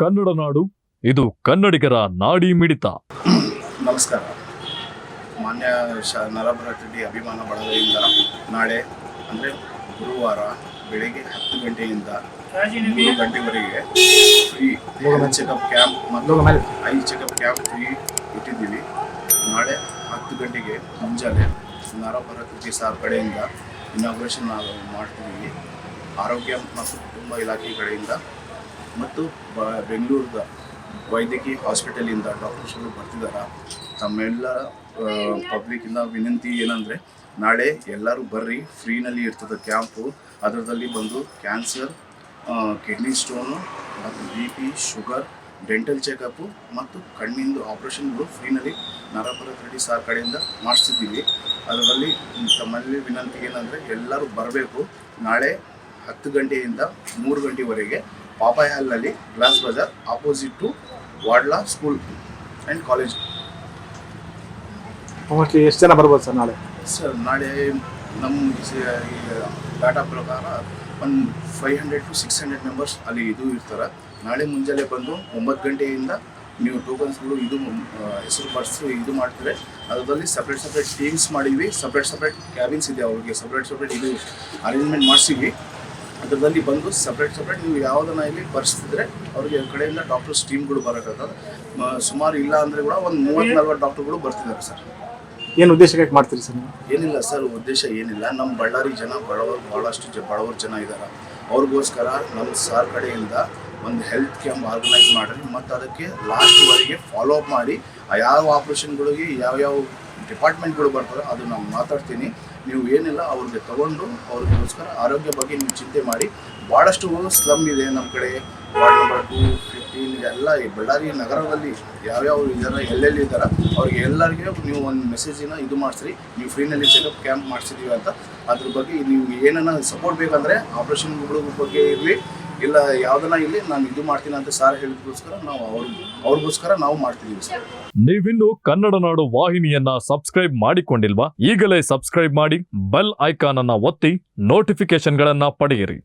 ಕನ್ನಡ ನಾಡು, ಇದು ಕನ್ನಡಿಗರ ನಾಡಿ ಮಿಡಿತ. ನಮಸ್ಕಾರ. ಮಾನ್ಯ ರೆಡ್ಡಿ ಅಭಿಮಾನ ಬಳಗದಿಂದ ನಾಳೆ, ಅಂದರೆ ಗುರುವಾರ ಬೆಳಗ್ಗೆ ಹತ್ತು ಗಂಟೆಯಿಂದ ಮೂರು ಗಂಟೆವರೆಗೆ ಫ್ರೀ ಚೆಕಪ್ ಕ್ಯಾಂಪ್ ಮತ್ತು ಐ ಚೆಕಪ್ ಕ್ಯಾಂಪ್ ಫ್ರೀ ಇಟ್ಟಿದ್ದೀವಿ. ನಾಳೆ ಹತ್ತು ಗಂಟೆಗೆ ಮುಂಜಾನೆ ನರಭರತ್ ರೆಡ್ಡಿ ಸಾರ್ ಕಡೆಯಿಂದ ಇನಾಗ್ರೇಷನ್ ನಾವು ಮಾಡ್ತಿದ್ದೀವಿ. ಆರೋಗ್ಯ ಮತ್ತು ಕುಟುಂಬ ಇಲಾಖೆ ಕಡೆಯಿಂದ ಮತ್ತು ಬೆಂಗಳೂರದ ವೈದ್ಯಕೀಯ ಹಾಸ್ಪಿಟಲಿಂದ ಡಾಕ್ಟರ್ಸ್ಗಳು ಬರ್ತಿದ್ದಾರೆ ತಮ್ಮೆಲ್ಲ ಪಬ್ಲಿಕ್ಕಿಂದ ವಿನಂತಿ ಏನಂದರೆ, ನಾಳೆ ಎಲ್ಲರೂ ಬರ್ರಿ ಫ್ರೀನಲ್ಲಿ ಇರ್ತದೆ ಕ್ಯಾಂಪು ಅದರದಲ್ಲಿ ಬಂದು ಕ್ಯಾನ್ಸರ್ ಕಿಡ್ನಿ ಸ್ಟೋನು ಮತ್ತು B P sugar dental checkup ಮತ್ತು ಕಣ್ಣಿಂದು ಆಪ್ರೇಷನ್ಗಳು ಫ್ರೀನಲ್ಲಿ ನರಭರತ್ ರೆಡ್ಡಿ ಸಾರ್ ಕಡೆಯಿಂದ ಮಾಡಿಸ್ತಿದ್ದೀವಿ. ಅದರಲ್ಲಿ ತಮ್ಮಲ್ಲಿ ವಿನಂತಿ ಏನಂದರೆ, ಎಲ್ಲರೂ ಬರಬೇಕು. ನಾಳೆ ಹತ್ತು ಗಂಟೆಯಿಂದ ಮೂರು ಗಂಟೆವರೆಗೆ ಪಾಪಾಯ್ ಹಾಲ್ನಲ್ಲಿ glass bazaar opposite to Wadla school and college ಎಷ್ಟು ಜನ ಬರ್ಬೋದು ಸರ್ ನಾಳೆ? ಸರ್ ನಾಳೆ ನಮ್ಮ ಈ ಡಾಟಾ ಪ್ರಕಾರ ಒಂದು five hundred to six hundred members ಅಲ್ಲಿ ಇದು ಇರ್ತಾರೆ. ನಾಳೆ ಮುಂಜಾನೆ ಬಂದು ಒಂಬತ್ತು ಗಂಟೆಯಿಂದ ನೀವು ಟೋಕನ್ಸ್ಗಳು ಇದು ಹೆಸರು ಬರ್ಸ್ ಇದು ಮಾಡ್ತಾರೆ. ಅದರಲ್ಲಿ ಸಪ್ರೇಟ್ ಸಪ್ರೇಟ್ ಟೀಮ್ಸ್ ಮಾಡಿದ್ವಿ. ಸಪ್ರೇಟ್ ಸಪ್ರೇಟ್ ಕ್ಯಾಬಿನ್ಸ್ ಇದೆ ಅವ್ರಿಗೆ. ಸಪ್ರೇಟ್ ಸಪ್ರೇಟ್ ಇದು ಅರೇಂಜ್ಮೆಂಟ್ ಮಾಡಿಸಿವಿ ಅದರಲ್ಲಿ ಬಂದು ಸಪ್ರೇಟ್ ಸಪ್ರೇಟ್ ನೀವು ಯಾವುದನ್ನ ಇಲ್ಲಿ ಬರ್ಸಿದ್ರೆ ಅವ್ರಿಗೆ ಕಡೆಯಿಂದ ಡಾಕ್ಟರ್ಸ್ ಟೀಮ್ಗಳು ಬರೋಕ್ಕಾಗ್ತದೆ ಮ- ಸುಮಾರು ಇಲ್ಲ ಅಂದರೆ ಕೂಡ ಒಂದು ಮೂವತ್ತು ನಲ್ವತ್ತು ಡಾಕ್ಟರ್ಗಳು ಬರ್ತಿದ್ದಾರೆ ಸರ್. ಏನು ಉದ್ದೇಶಕ್ಕೆ ಮಾಡ್ತೀರಿ ಸರ್ ಏನಿಲ್ಲ ಸರ್ ಉದ್ದೇಶ ಏನಿಲ್ಲ. ನಮ್ಮ ಬಳ್ಳಾರಿ ಜನ ಬಡವರು ಭಾಳಷ್ಟು ಜ ಬಡವರು ಜನ ಇದ್ದಾರೆ ಅವ್ರಿಗೋಸ್ಕರ ನಮ್ಮ ಸರ್ ಕಡೆಯಿಂದ ಒಂದು ಹೆಲ್ತ್ ಕ್ಯಾಂಪ್ ಆರ್ಗನೈಸ್ ಮಾಡಿರಿ. ಮತ್ತು ಅದಕ್ಕೆ ಲಾಸ್ಟ್ವರೆಗೆ ಫಾಲೋ ಅಪ್ ಮಾಡಿ ಆ ಯಾವ ಆಪ್ರೇಷನ್ಗಳಿಗೆ ಯಾವ್ಯಾವ ಡಿಪಾರ್ಟ್ಮೆಂಟ್ಗಳು ಬರ್ತದೆ ಅದು ನಾವು ಮಾತಾಡ್ತೀನಿ. ನೀವು ಏನಿಲ್ಲ, ಅವ್ರಿಗೆ ತಗೊಂಡು ಅವ್ರಿಗೋಸ್ಕರ ಆರೋಗ್ಯ ಬಗ್ಗೆ ನೀವು ಚಿಂತೆ ಮಾಡಿ. ಭಾಳಷ್ಟು ಸ್ಲಮ್ ಇದೆ ನಮ್ಮ ಕಡೆ. ವಾರ್ಡ್ ನಂಬರ್ ಟು, ಫಿಫ್ಟೀನ್ ಎಲ್ಲ ಈ ಬಳ್ಳಾರಿ ನಗರದಲ್ಲಿ ಯಾವ್ಯಾವ ಜನ ಎಲ್ಲೆಲ್ಲಿ ಇದ್ದಾರ ಅವ್ರಿಗೆ ಎಲ್ಲರಿಗೆ ನೀವು ಒಂದು ಮೆಸೇಜಿನ ಇದು ಮಾಡಿಸ್ರಿ. ನೀವು ಫ್ರೀನಲ್ಲಿ ಚೆಕಪ್ ಕ್ಯಾಂಪ್ ಮಾಡಿಸಿದೀವಿ ಅಂತ. ಅದ್ರ ಬಗ್ಗೆ ನೀವು ಏನನ್ನ ಸಪೋರ್ಟ್ ಬೇಕಂದರೆ ಆಪ್ರೇಷನ್ಗಳ ಬಗ್ಗೆ ಇರಲಿ. ಇಲ್ಲ, ಯಾವುದನ್ನ ಇಲ್ಲಿ ನಾನು ಇದು ಮಾಡ್ತೀನಿ ಅಂತ ಸಾರ್ ಹೇಳಿದಕ್ಕೋಸ್ಕರ ನಾವು ಅವ್ರ, ಅವ್ರಿಗೋಸ್ಕರ ನಾವು ಮಾಡ್ತಿದ್ದೀವಿ ಸರ್. ನೀವಿನ್ನು ಕನ್ನಡ ನಾಡು ವಾಹಿನಿಯನ್ನ ಸಬ್ಸ್ಕ್ರೈಬ್ ಮಾಡಿಕೊಂಡಿಲ್ವಾ? ಈಗಲೇ ಸಬ್ಸ್ಕ್ರೈಬ್ ಮಾಡಿ, ಬೆಲ್ ಐಕಾನ್ ಅನ್ನ ಒತ್ತಿ ನೋಟಿಫಿಕೇಶನ್ಗಳನ್ನ ಪಡೆಯಿರಿ.